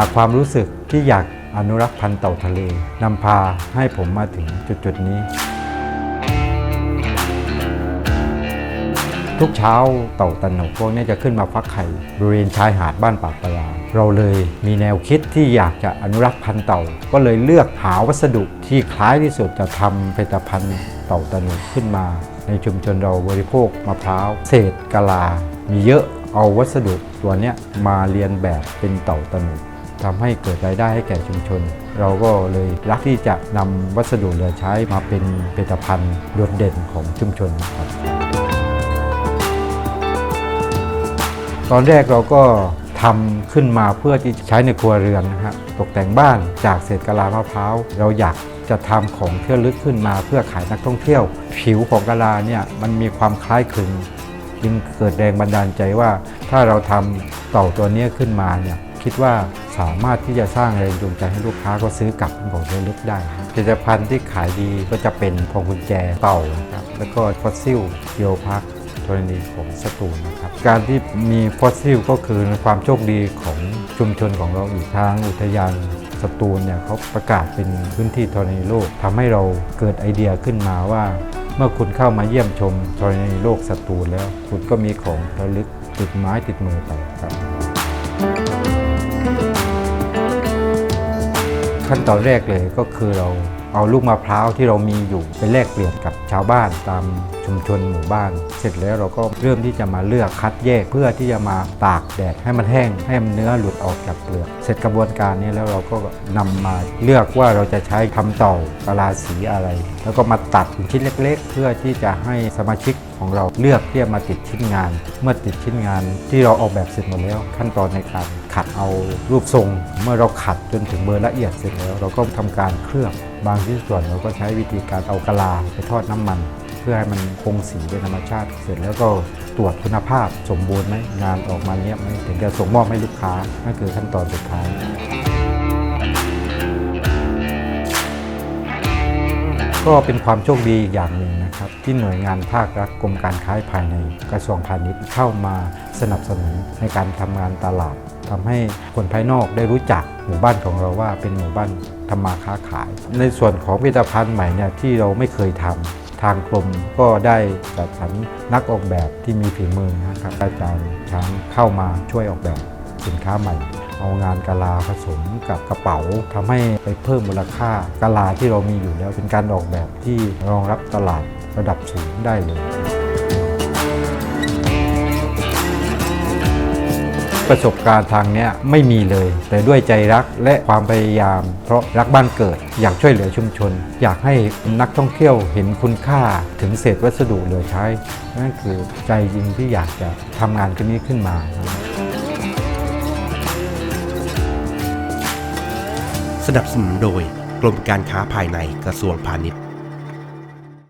จากความรู้สึกที่อยากอนุรักษ์พันธุ์เต่าทะเล นำพาให้ผมมาถึงจุดๆนี้ ทุกเช้าเต่าตะหนกพวกนี้จะขึ้นมาฟักไข่บริเวณชายหาดบ้านปากปลาเราเลยมีแนวคิดที่อยากจะอนุรักษ์พันธุ์เต่า ก็เลยเลือกหาวัสดุที่คล้ายที่สุดจะทำผลิตภัณฑ์เต่าตะหนกขึ้นมา ในชุมชนเราบริโภคมะพร้าวเศษกะลา มีเยอะเอาวัสดุตัวนี้มาเรียนแบบเป็นเต่าตะหนก ทำให้เกิดรายได้ให้แก่ชุมชน เราก็เลยรักที่จะนำวัสดุเหลือใช้มาเป็นผลิตภัณฑ์โดดเด่นของชุมชนครับตอนแรกเราก็ทำขึ้นมาเพื่อที่ใช้ในครัวเรือนนะฮะตกแต่งบ้านจากเศษกะลามะพร้าวเราอยากจะทำของเที่ระลึกขึ้นมาเพื่อขายนักท่องเที่ยว ผิวของกะลาเนี่ยมันมีความคล้ายคลึงจึงเกิดแรงบันดาลใจว่า ถ้าเราทำเต่าตัวนี้ขึ้นมาเนี่ยคิดว่า สามารถที่จะสร้างแรงจูงใจให้ลูกค้าก็ซื้อกลับเป็นของที่ลึกได้ผลิตภัณฑ์ที่ขายดีก็จะเป็นพวงกุญแจเต่านะครับแล้วก็ฟอสซิลเกียวพักธรณีของสตูลนะครับ การที่มีฟอสซิลก็คือความโชคดีของชุมชนของเราอีกทางอุทยานสตูลเนี่ยเขาประกาศเป็นพื้นที่ธรณีโลกทำให้เราเกิดไอเดียขึ้นมาว่า เมื่อคุณเข้ามาเยี่ยมชมธรณีโลกสตูลแล้ว คุณก็มีของระลึกติดไม้ติดมือไปครับ ขั้นตอนแรกเลยก็คือเราเอาลูกมะพร้าวที่เรามีอยู่ไปแลกเปลี่ยนกับชาวบ้านตามชุมชนหมู่บ้าน เสร็จแล้วเราก็เริ่มที่จะมาเลือกคัดแยกเพื่อที่จะมาตากแดดให้มันแห้งให้มันเนื้อหลุดออกจากเปลือก เสร็จกระบวนการนี้แล้วเราก็นำมาเลือกว่าเราจะใช้ทำเต่ากะลาสีอะไร แล้วก็มาตัดเป็นชิ้นเล็ก ๆ เพื่อที่จะให้สมาชิกของเราเลือกที่จะมาติดชิ้นงาน เมื่อติดชิ้นงานที่เราออกแบบเสร็จหมดแล้ว ขั้นตอนในการ ขัดเอารูปทรง เมื่อเราขัดจนถึงเบอร์ละเอียดเสร็จแล้ว เราก็ทำการเคลือบบางที่ส่วนเราก็ใช้วิธีการเอากะลาไปทอดน้ำมัน เพื่อให้มันคงสีเป็นธรรมชาติ เสร็จแล้วก็ตรวจคุณภาพสมบูรณ์ไหมงานออกมาเนี้ยไหมถึงจะส่งมอบให้ลูกค้านั่นคือขั้นตอนสุดท้ายก็เป็นความโชคดีอีกอย่างหนึ่งนะครับ ที่หน่วยงานภาครัฐกรมการค้าภายในกระทรวงพาณิชย์เข้ามาสนับสนุนในการทำงานตลาด ทำให้คนภายนอกได้รู้จักหมู่บ้านของเราว่าเป็นหมู่บ้านทำมาค้าขาย ในส่วนของผลิตภัณฑ์ใหม่เนี่ยที่เราไม่เคยทำทางกรมก็ได้จัดสรรนักออกแบบที่มีฝีมือนะครับอาจารย์ช้างเข้ามาช่วยออกแบบสินค้าใหม่ เอางานกะลาผสมกับกระเป๋าทำให้ไปเพิ่มมูลค่ากะลาที่เรามีอยู่แล้วเป็นการออกแบบที่รองรับตลาดระดับสูงได้เลย ประสบการณ์ทางนี้ไม่มีเลย แต่ด้วยใจรักและความพยายาม เพราะรักบ้านเกิด อยากช่วยเหลือชุมชน อยากให้นักท่องเที่ยวเห็นคุณค่าถึงเศษวัสดุเหลือใช้ นั่นคือใจจริงที่อยากจะทำงานขึ้นนี้ขึ้นมาสนับสนุนโดยกรมการค้าภายในกระทรวงพาณิชย์